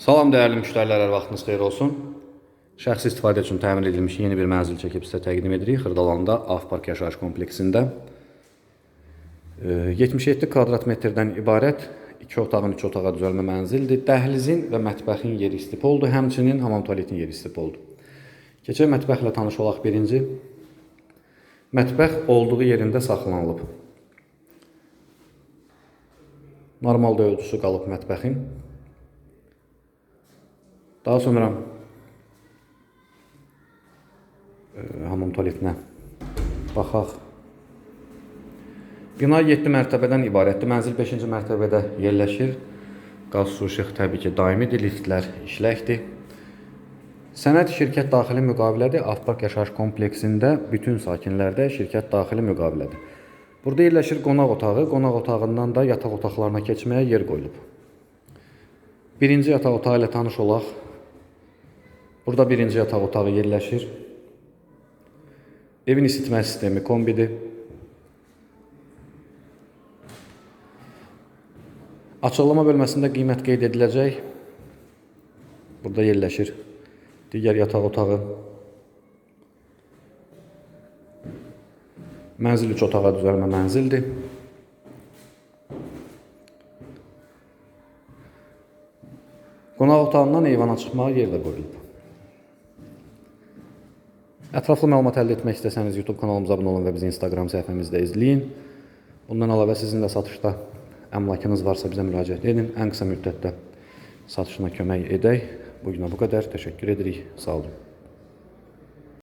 Salam dəyərli müştərilər, hər vaxtınız xeyir olsun. Şəxsi istifadə üçün təmin edilmiş yeni bir mənzil çəkib sizə təqdim edirik. Xırdalanda Avpark yaşayış kompleksində. E, 77 kvadrat metrdən ibarət 2 otağın 3 otağa düzəlmə mənzildir. Dəhlizin və mətbəxin yeri istip oldu, həmçinin hamam tualetin yeri istip oldu. Keçək mətbəxlə tanış olaq birinci. Mətbəx olduğu yerində saxlanılıb. Normal da ölçüsü qalıb mətbəxin. Daha sonra hamam tualetinə baxaq. Bina 7 mərtəbədən ibarətdir. Mənzil 5-ci mərtəbədə yerləşir. Qaz, su, işıq təbii ki, daimidir, liftlər işləkdir. Sənəd şirkət daxili müqavilədir. Avpark yaşayış kompleksində bütün sakinlərdə şirkət daxili müqavilədir. Burada yerləşir qonaq otağı. Qonaq otağından da yataq otaqlarına keçməyə yer qoyulub. Birinci yataq otağı ilə tanış olaq. Burada birinci yataq otağı yerləşir. Evin isitmə sistemi kombidir. Açıqlama bölməsində qiymət qeyd ediləcək. Burada yerləşir digər yataq otağı. Mənzil 3 otağa düzəlmə mənzildir. Qonaq otağından eyvana çıxmağa yer də qoyulub. Ətraflı məlumat əldə etmək istəsəniz YouTube kanalımıza abunə olun və bizi Instagram səhifəmizdə izləyin. Bundan əlavə sizin də satışda əmlakınız varsa bizə müraciət edin. Ən qısa müddətdə satışına kömək edək. Bu günə bu qədər. Təşəkkür edirik. Sağ olun.